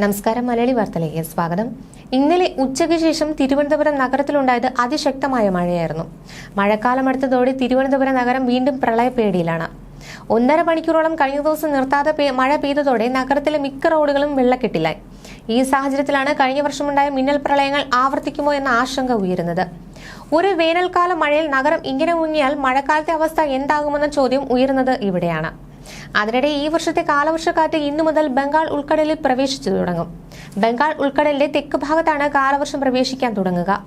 നമസ്കാരം മലയാളി വാർത്തയിലേക്ക് സ്വാഗതം. ഇന്നലെ ഉച്ചയ്ക്ക് ശേഷം തിരുവനന്തപുരം നഗരത്തിലുണ്ടായത് അതിശക്തമായ മഴയായിരുന്നു. മഴക്കാലം അടുത്തതോടെ തിരുവനന്തപുരം നഗരം വീണ്ടും പ്രളയപ്പേടിയിലാണ് ഒന്നര മണിക്കൂറോളം കഴിഞ്ഞ ദിവസം നിർത്താതെ മഴ പെയ്തതോടെ നഗരത്തിലെ മിക്ക റോഡുകളും വെള്ളക്കെട്ടിലായി. ഈ സാഹചര്യത്തിലാണ് കഴിഞ്ഞ വർഷമുണ്ടായ മിന്നൽ പ്രളയങ്ങൾ ആവർത്തിക്കുമോ എന്ന ആശങ്ക ഉയരുന്നത്. ഒരു വേനൽക്കാല മഴയിൽ നഗരം ഇങ്ങനെ മുങ്ങിയാൽ മഴക്കാലത്തെ അവസ്ഥ എന്താകുമെന്ന ചോദ്യം ഉയരുന്നത് ഇവിടെയാണ്. അതിനിടെ ഈ വർഷത്തെ കാലവർഷക്കാറ്റ് ഇന്നു മുതൽ ബംഗാൾ ഉൾക്കടലിൽ പ്രവേശിച്ചു തുടങ്ങും. ബംഗാൾ ഉൾക്കടലിന്റെ തെക്ക് ഭാഗത്താണ് കാലവർഷം പ്രവേശിക്കാൻ തുടങ്ങുക.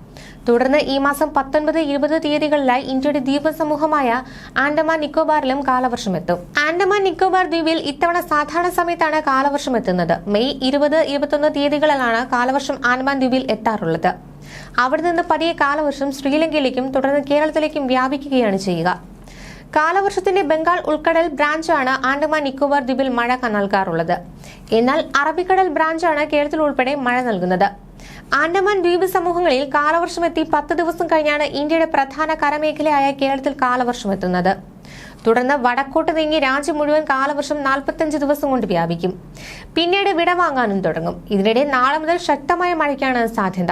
തുടർന്ന് ഈ മാസം പത്തൊൻപത് ഇരുപത് തീയതികളിലായി ഇന്ത്യയുടെ ദ്വീപ സമൂഹമായ ആൻഡമാൻ നിക്കോബാറിലും കാലവർഷം എത്തും. ആൻഡമാൻ നിക്കോബാർ ദ്വീപിൽ ഇത്തവണ സാധാരണ സമയത്താണ് കാലവർഷം എത്തുന്നത്. മെയ് ഇരുപത് ഇരുപത്തൊന്ന് തീയതികളിലാണ് കാലവർഷം ആൻഡമാൻ ദ്വീപിൽ എത്താറുള്ളത്. അവിടെ നിന്ന് പതിയെ കാലവർഷം ശ്രീലങ്കയിലേക്കും തുടർന്ന് കേരളത്തിലേക്കും വ്യാപിക്കുകയാണ് ചെയ്യുക. കാലവർഷത്തിന്റെ ബംഗാൾ ഉൾക്കടൽ ബ്രാഞ്ചാണ് ആൻഡമാൻ നിക്കോബാർ ദ്വീപിൽ മഴ നൽകാറുള്ളത് എന്നാൽ അറബിക്കടൽ ബ്രാഞ്ചാണ് കേരളത്തിൽ ഉൾപ്പെടെ മഴ നൽകുന്നത്. ആൻഡമാൻ ദ്വീപ് സമൂഹങ്ങളിൽ കാലവർഷം എത്തി പത്ത് ദിവസം കഴിഞ്ഞാണ് ഇന്ത്യയുടെ പ്രധാന കരമേഖലയായ കേരളത്തിൽ കാലവർഷം എത്തുന്നത് തുടർന്ന് വടക്കോട്ട് നീങ്ങി രാജ്യം മുഴുവൻ കാലവർഷം നാൽപ്പത്തഞ്ച് ദിവസം കൊണ്ട് വ്യാപിക്കും. പിന്നീട് വിടവാങ്ങാനും തുടങ്ങും. ഇതിനിടെ നാളെ മുതൽ ശക്തമായ മഴയ്ക്കാണ് സാധ്യത.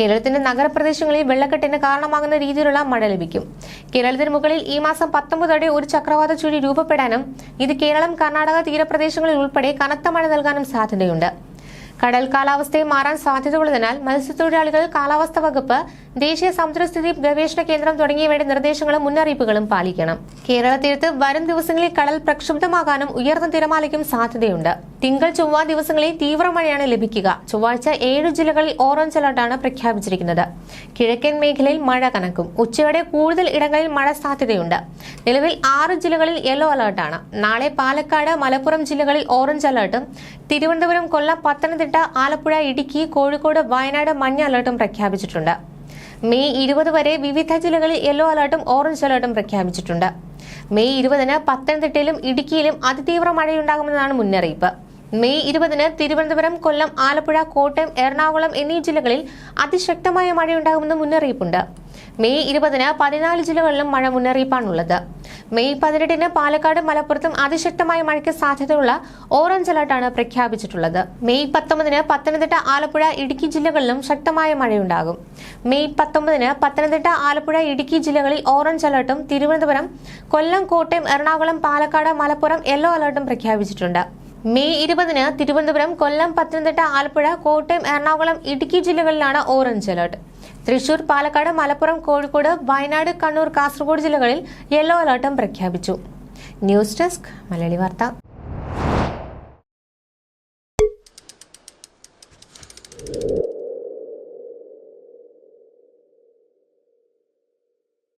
കേരളത്തിന്റെ നഗരപ്രദേശങ്ങളിൽ വെള്ളക്കെട്ടിന് കാരണമാകുന്ന രീതിയിലുള്ള മഴ ലഭിക്കും. കേരളത്തിന് മുകളിൽ ഈ മാസം പത്തൊമ്പതോടെ ഒരു ചക്രവാത ചുഴി രൂപപ്പെടാനും ഇത് കേരളം കർണാടക തീരപ്രദേശങ്ങളിൽ ഉൾപ്പെടെ കനത്ത മഴ നൽകാനും സാധ്യതയുണ്ട്. കടൽ കാലാവസ്ഥയെ മാറാൻ സാധ്യതയുള്ളതിനാൽ മത്സ്യത്തൊഴിലാളികൾ കാലാവസ്ഥ വകുപ്പ് ദേശീയ സമുദ്രസ്ഥിതി ഗവേഷണ കേന്ദ്രം തുടങ്ങിയവയുടെ നിർദ്ദേശങ്ങളും മുന്നറിയിപ്പുകളും പാലിക്കണം. കേരള തീരത്ത് വരും ദിവസങ്ങളിൽ കടൽ പ്രക്ഷുബ്ധമാകാനും ഉയർന്ന തിരമാലയ്ക്കും സാധ്യതയുണ്ട്. തിങ്കൾ ചൊവ്വ ദിവസങ്ങളിൽ തീവ്ര മഴയാണ് ലഭിക്കുക. ചൊവ്വാഴ്ച ഏഴ് ജില്ലകളിൽ ഓറഞ്ച് അലർട്ടാണ് പ്രഖ്യാപിച്ചിരിക്കുന്നത്. കിഴക്കൻ മേഖലയിൽ മഴ കനക്കും. ഉച്ചയോടെ കൂടുതൽ ഇടങ്ങളിൽ മഴ സാധ്യതയുണ്ട്. നിലവിൽ ആറ് ജില്ലകളിൽ യെല്ലോ അലർട്ടാണ്. നാളെ പാലക്കാട് മലപ്പുറം ജില്ലകളിൽ ഓറഞ്ച് അലർട്ടും. തിരുവനന്തപുരം കൊല്ലം പത്തനംതിട്ട ആലപ്പുഴ ഇടുക്കി കോഴിക്കോട് വയനാട് മഞ്ഞ അലർട്ടും പ്രഖ്യാപിച്ചിട്ടുണ്ട്. മെയ് ഇരുപത് വരെ വിവിധ ജില്ലകളിൽ യെല്ലോ അലർട്ടും ഓറഞ്ച് അലർട്ടും പ്രഖ്യാപിച്ചിട്ടുണ്ട്. മെയ് ഇരുപതിന് പത്തനംതിട്ടയിലും ഇടുക്കിയിലും അതിതീവ്ര മഴയുണ്ടാകുമെന്നാണ് മുന്നറിയിപ്പ്. മെയ് ഇരുപതിന് തിരുവനന്തപുരം കൊല്ലം ആലപ്പുഴ കോട്ടയം എറണാകുളം എന്നീ ജില്ലകളിൽ അതിശക്തമായ മഴയുണ്ടാകുമെന്ന് മുന്നറിയിപ്പുണ്ട്. മെയ് ഇരുപതിന് പതിനാല് ജില്ലകളിലും മഴ മുന്നറിയിപ്പാണുള്ളത്. മെയ് പതിനെട്ടിന് പാലക്കാട് മലപ്പുറത്തും അതിശക്തമായ മഴയ്ക്ക് സാധ്യതയുള്ള ഓറഞ്ച് അലർട്ടാണ് പ്രഖ്യാപിച്ചിട്ടുള്ളത്. മെയ് പത്തൊമ്പതിന് പത്തനംതിട്ട ആലപ്പുഴ ഇടുക്കി ജില്ലകളിലും ശക്തമായ മഴയുണ്ടാകും. മെയ് പത്തൊമ്പതിന് പത്തനംതിട്ട ആലപ്പുഴ ഇടുക്കി ജില്ലകളിൽ ഓറഞ്ച് അലർട്ടും തിരുവനന്തപുരം കൊല്ലം കോട്ടയം എറണാകുളം പാലക്കാട് മലപ്പുറം യെല്ലോ അലർട്ടും പ്രഖ്യാപിച്ചിട്ടുണ്ട്. മെയ് ഇരുപതിന് തിരുവനന്തപുരം കൊല്ലം പത്തനംതിട്ട ആലപ്പുഴ കോട്ടയം എറണാകുളം ഇടുക്കി ജില്ലകളിലാണ് ഓറഞ്ച് അലർട്ട്. തൃശൂർ പാലക്കാട് മലപ്പുറം കോഴിക്കോട് വയനാട് കണ്ണൂർ കാസർഗോഡ് ജില്ലകളിൽ യെല്ലോ അലർട്ടും പ്രഖ്യാപിച്ചു. ന്യൂസ് ഡെസ്ക് മലയാളി വാർത്ത.